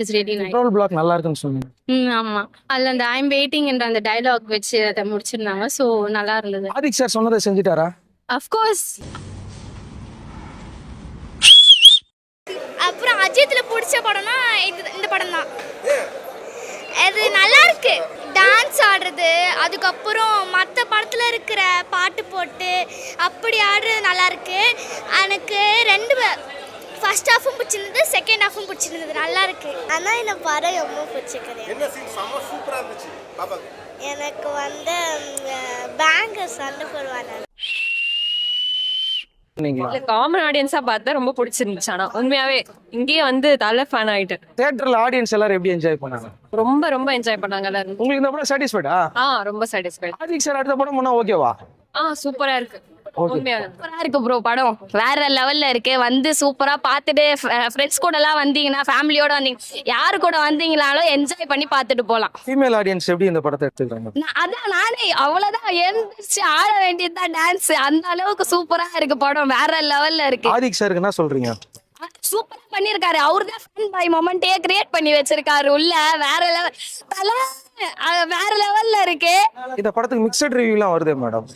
It's ready nice petrol black நல்லா இருக்குன்னு சொன்னீங்க. ம் ஆமா. அதுல அந்த ஐம் வெயிட்டிங் என்ற அந்த டயலாக் வச்சு அதை முடிச்சிருந்தாங்க. ஸோ நல்லா இருந்தது. ஆதிக் சார் சொன்னதை செஞ்சுட்டாரா? அஃப்கோர்ஸ் அப்புறம் அஜித்தில் பிடிச்ச படம்னா இது இந்த படம் தான். அது நல்லா இருக்கு. டான்ஸ் ஆடுறது அதுக்கப்புறம் மற்ற படத்தில் இருக்கிற பாட்டு போட்டு அப்படி ஆடுறது நல்லா இருக்கு. எனக்கு ரெண்டு ஃபர்ஸ்ட் ஹாஃபும் பிடிச்சிருந்தது செகண்ட் ஹாஃபும் பிடிச்சிருந்தது. நல்லா இருக்கு. ஆனால் இந்த படம் ரொம்ப பிடிச்சிக்கிறேன் என்ன சீன் செம்ம சூப்பரா இருந்துச்சு. பாப்பாக்கு எனக்கு வந்து பேங்க் சண்டை போடுவாங்க. காமன் ஆடியன்ஸா பார்த்தா ரொம்ப பிடிச்சிருந்துச்சு. ஆனா உண்மையாவே இங்கேயே வந்து தலை ஃபேன் ஆயிட்டேன். தியேட்டர்ல ஆடியன்ஸ் எல்லாரும் எப்படி என்ஜாய் பண்ணாங்க? ரொம்ப ரொம்ப என்ஜாய் பண்ணாங்க எல்லாரும். உங்களுக்கு இந்த படம் சாட்டிஸ்ஃபைடா ஆ? ரொம்ப சாட்டிஸ்ஃபைட் ஆதிக் சார் அடுத்த படம் பண்ணா ஓகேவா ஆ சூப்பரா இருக்கு. சூப்பரா இருக்கு ப்ரோ படம். வேற லெவல்ல இருக்கு. வந்து சூப்பரா பார்த்துட்டு ஃப்ரெண்ட்ஸ் கூட எல்லாம் வந்தீங்கன்னா ஃபேமிலியோட வந்தீங்க யாரு கூட வந்தீங்களாலும் என்ஜாய் பண்ணி பார்த்துட்டு போலாம். ஃபீமேல் ஆடியன்ஸ் எப்படி இந்த படத்தை எடுத்துக்கிறாங்க? அதான் நானே அவ்வளவுதான் எழுந்திரிச்சு ஆட வேண்டியதுதான் டான்ஸ் அந்த அளவுக்கு சூப்பரா இருக்கு படம். வேற லெவல்ல இருக்கு. ஆதிக் சாருக்கு என்ன சொல்றீங்க? சூப்பரா பண்ணிருக்காரு. அவர்தான் ஃபன் பை மொமெண்டே கிரியேட் பண்ணி வச்சிருக்காரு உள்ள. வேற லெவல் தல வேற லெவல்ல இருக்கு. இந்த படத்துக்கு மிக்சட் ரிவ்யூலாம் வருதே மேடம்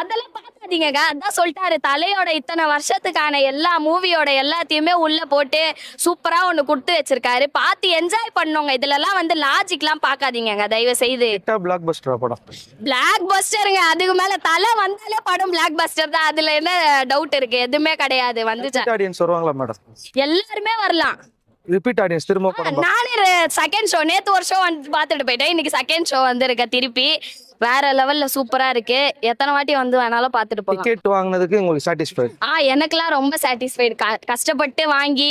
அதெல்லாம் பார்க்காதீங்கங்க அதான் சொல்லிட்டாரு. தலையோட இத்தனை வருஷத்துக்கான எல்லா மூவியோட எல்லாத்தையுமே உள்ள போட்டு சூப்பரா ஒண்ணு கொடுத்து வச்சிருக்காரு. பார்த்து என்ஜாய் பண்ணவங்க இதுல எல்லாம் வந்து லாஜிக்லாம் பார்க்காதீங்கங்க தயவு செய்து பிளாக் பஸ்டர் படம். பிளாக் பஸ்டருங்க அதுக்கு மேல தலை வந்தாலே படம் பிளாக் பஸ்டர் தான். அதுல என்ன டவுட் இருக்கு? எதுவுமே கிடையாது. வந்துச்சா? ஆடியன்ஸ் வருவாங்களா மேடம் எல்லாருமே வரலாம். ரிப்பீட் ஆடியன்ஸ் திரும்ப நானே செகண்ட் ஷோ நேத்து ஒரு ஷோ வந்து பார்த்துட்டு போயிட்டேன். இன்னைக்கு செகண்ட் ஷோ வந்திருக்க திருப்பி. வேற லெவல்ல சூப்பரா இருக்கு. எத்தனை வாட்டி வந்து வேணாலும் பார்த்துட்டு போகலாம். டிக்கெட் வாங்கினதுக்கு உங்களுக்கு சாட்டிஸ்ஃபைட் ஆ எனக்கெல்லாம் ரொம்ப சாட்டிஸ்ஃபைடு கஷ்டப்பட்டு வாங்கி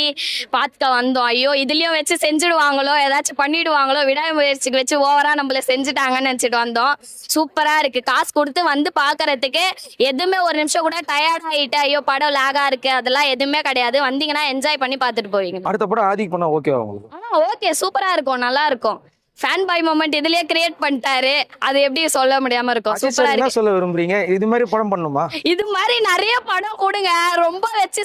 பார்த்துக்க வந்தோம். ஐயோ இதுலயும் வச்சு செஞ்சுடுவாங்களோ? ஏதாச்சும் பண்ணிடுவாங்களோ? விடாமுயற்சிக்கு வச்சு ஓவரா நம்மள செஞ்சுட்டாங்கன்னு நினைச்சிட்டு வந்தோம். சூப்பரா இருக்கு. காசு கொடுத்து வந்து பாக்குறதுக்கு எதுவுமே ஒரு நிமிஷம் கூட டயர்ட் ஆயிட்டு ஐயோ படம் லேகா இருக்கு. அதெல்லாம் எதுவுமே கிடையாது. வந்தீங்கன்னா என்ஜாய் பண்ணி பார்த்துட்டு போவீங்க. அடுத்த படம் ஆதிக் பண்ணா ஓகேவா உங்களுக்கு? ஓகே சூப்பரா இருக்கும். நல்லா இருக்கும். ஃபேன் பாய் மொமெண்ட் இதுலயே கிரியேட் பண்ணிட்டாரு அது எப்படி சொல்ல முடியாம இருக்கும். சூப்பரா என்ன சொல்ல விரும்புறீங்க? இது மாதிரி படம் பண்ணுமா? இது மாதிரி நிறைய படம் கொடுங்க. ரொம்ப வச்சு